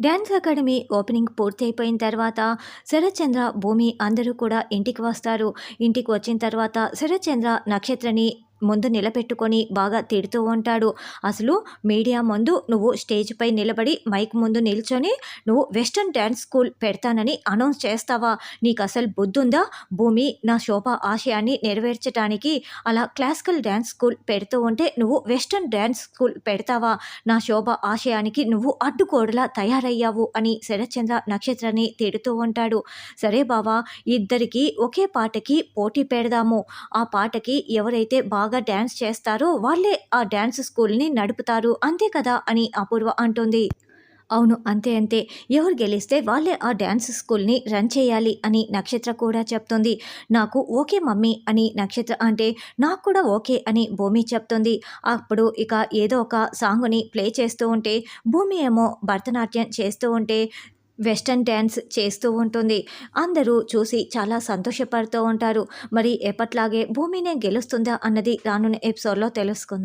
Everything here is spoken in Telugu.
డ్యాన్స్ అకాడమీ ఓపెనింగ్ పూర్తి అయిపోయిన తర్వాత శరత్చంద్ర భూమి అందరూ కూడా ఇంటికి వస్తారు. ఇంటికి వచ్చిన తర్వాత శరత్చంద్ర నక్షత్రని ముందు నిలబెట్టుకొని బాగా తిడుతూ ఉంటాడు. అసలు మీడియా ముందు నువ్వు స్టేజ్పై నిలబడి మైక్ ముందు నిల్చొని నువ్వు వెస్ట్రన్ డ్యాన్స్ స్కూల్ పెడతానని అనౌన్స్ చేస్తావా? నీకు అసలు బుద్ధుందా? భూమి నా శోభ ఆశయాన్ని నెరవేర్చడానికి అలా క్లాసికల్ డ్యాన్స్ స్కూల్ పెడుతూ ఉంటే నువ్వు వెస్ట్రన్ డ్యాన్స్ స్కూల్ పెడతావా? నా శోభ ఆశయానికి నువ్వు అడ్డుకోడలా తయారయ్యావు అని శరత్చంద్ర నక్షత్రాన్ని తిడుతూ ఉంటాడు. సరే బావా ఇద్దరికి ఒకే పాటకి పోటీ పెడదాము. ఆ పాటకి ఎవరైతే బాగా బాగా డ్యాన్స్ చేస్తారో వాళ్ళే ఆ డ్యాన్స్ స్కూల్ని నడుపుతారు అంతే కదా అని అపూర్వ అంటుంది. అవును అంతే అంతే. ఎవరు గెలిస్తే వాళ్ళే ఆ డ్యాన్స్ స్కూల్ని రన్ చేయాలి అని నక్షత్ర కూడా చెప్తుంది. నాకు ఓకే మమ్మీ అని నక్షత్ర అంటే నాకు కూడా ఓకే అని భూమి చెప్తుంది. అప్పుడు ఇక ఏదో ఒక సాంగ్ని ప్లే చేస్తూ ఉంటే భూమి ఏమో భరతనాట్యం చేస్తూ ఉంటే వెస్టర్న్ డ్యాన్స్ చేస్తూ ఉంటుంది. అందరూ చూసి చాలా సంతోషపడుతూ ఉంటారు. మరి ఎప్పట్లాగే భూమినే గెలుస్తుందా అన్నది రానున్న ఎపిసోడ్లో తెలుసుకుందాం.